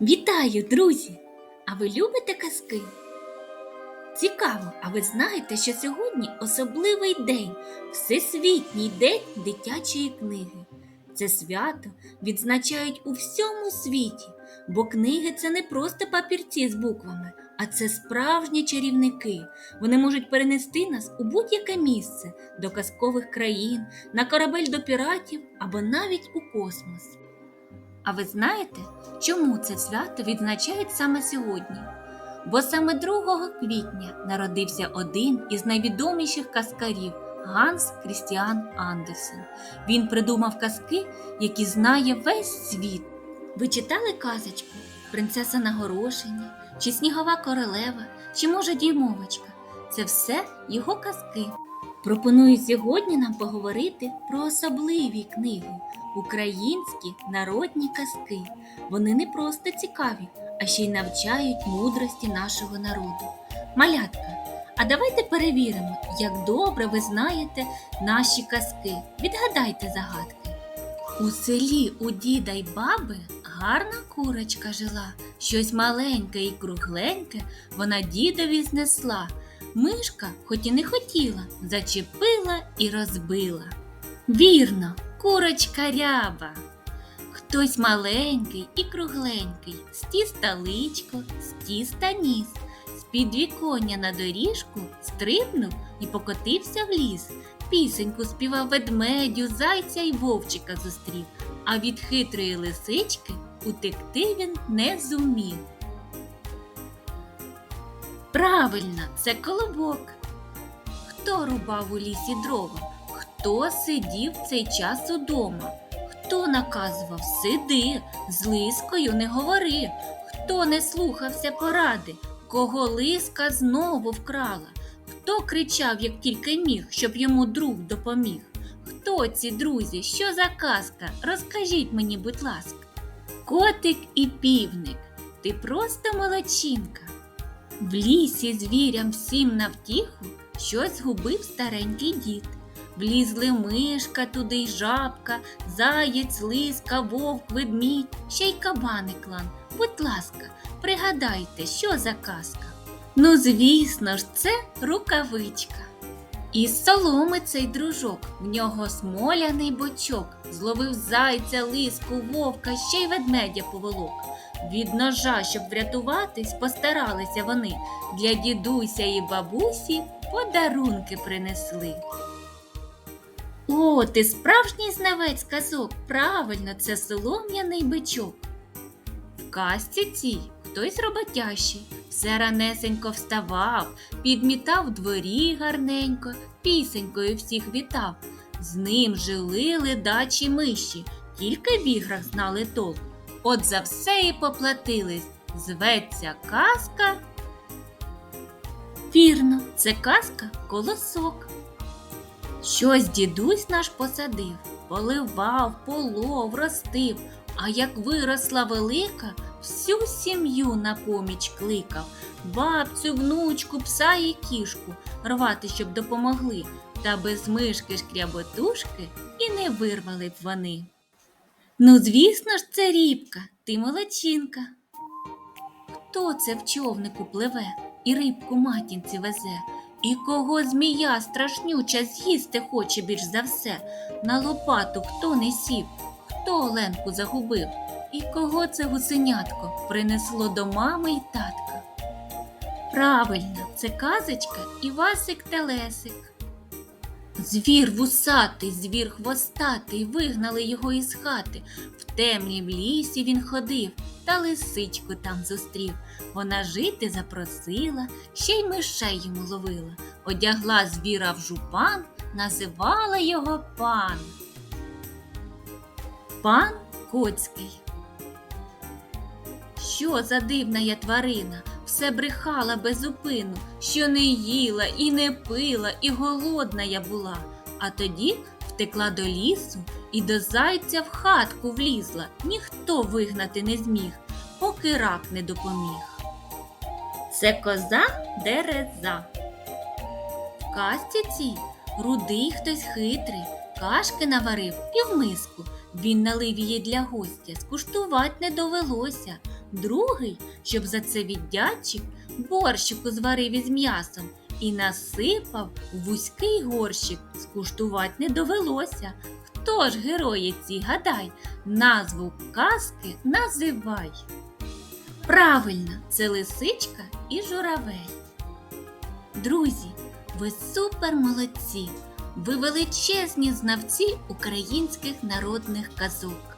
Вітаю, друзі! А ви любите казки? Цікаво, а ви знаєте, що сьогодні особливий день Всесвітній день дитячої книги. Це свято відзначають у всьому світі, бо книги це не просто папірці з буквами, а це справжні чарівники. Вони можуть перенести нас у будь-яке місце до казкових країн, на корабель до піратів або навіть у космос. А ви знаєте, чому це свято відзначають саме сьогодні? Бо саме 2 квітня народився один із найвідоміших казкарів Ганс Крістіан Андерсен. Він придумав казки, які знає весь світ. Ви читали казочку Принцеса на горошині, чи Снігова королева, чи може Діймовочка? Це все його казки. Пропоную сьогодні нам поговорити про особливі книги, українські народні казки. Вони не просто цікаві, а ще й навчають мудрості нашого народу. Малятка, а давайте перевіримо, як добре ви знаєте наші казки. Відгадайте загадки. У селі у діда й баби гарна курочка жила, щось маленьке і кругленьке вона дідові знесла. Мишка, хоч і не хотіла, зачепила і розбила. Вірно, курочка ряба. Хтось маленький і кругленький, з тіста личко, з тіста ніс, з підвіконня на доріжку стрибнув і покотився в ліс. Пісеньку співав ведмедю, зайця й вовчика зустрів, а від хитрої лисички утекти він не зумів. Правильно, це колобок. Хто рубав у лісі дрова? Хто сидів цей час удома? Хто наказував сиди, з лискою не говори, хто не слухався поради, кого лиска знову вкрала, хто кричав, як тільки міг, щоб йому друг допоміг? Хто ці друзі? Що за казка? Розкажіть мені, будь ласка. Котик і півник, ти просто молодчинка. В лісі звірям всім навтіху щось губив старенький дід. Влізли мишка, туди й жабка, заєць, лиска, вовк, ведмідь, ще й кабаний клан. Будь ласка, пригадайте, що за казка. Ну, звісно ж, це рукавичка. Із соломи цей дружок, в нього смоляний бочок, зловив зайця, лиску, вовка, ще й ведмедя поволок. Від ножа, щоб врятуватись, постаралися вони. Для дідуся і бабусі подарунки принесли. О, ти справжній знавець казок. Правильно, це солом'яний бичок. В казці цій хтось роботящий, все ранесенько вставав, підмітав дворі гарненько, пісенькою всіх вітав. З ним жили ледачі миші, тільки в іграх знали толк. От за все і поплатились. Зветься казка. Вірно, це казка колосок. Щось дідусь наш посадив, поливав, полов, ростив, а як виросла велика, всю сім'ю на поміч кликав, бабцю, внучку, пса і кішку рвати, щоб допомогли, та без мишки шкряботушки і не вирвали б вони. Ну, звісно ж, це рібка, ти молодчинка. Хто це в човнику пливе і рибку матінці везе? І кого змія страшнюча з'їсти хоче більш за все? На лопату хто не сів, хто Оленку загубив? І кого це гусенятко принесло до мами й татка? Правильно, це казочка Івасик Телесик. Звір вусатий, звір хвостатий, вигнали його із хати. В темнім лісі він ходив, та лисичку там зустрів. Вона жити запросила, ще й мишей йому ловила. Одягла звіра в жупан, називала його пан. Пан Коцький. Що за дивна я тварина, все брехала без упину, що не їла і не пила, і голодна я була. А тоді втекла до лісу і до зайця в хатку влізла. Ніхто вигнати не зміг, поки рак не допоміг. Це коза дереза. В казці цій рудий хтось хитрий, кашки наварив і в миску. Він налив її для гостя, скуштувати не довелося. Другий, щоб за це віддячив, борщику зварив із м'ясом і насипав вузький горщик. Скуштувати не довелося. Хто ж герої ці, гадай, назву казки називай. Правильно, це лисичка і журавель. Друзі, ви супер молодці! Ви величезні знавці українських народних казок.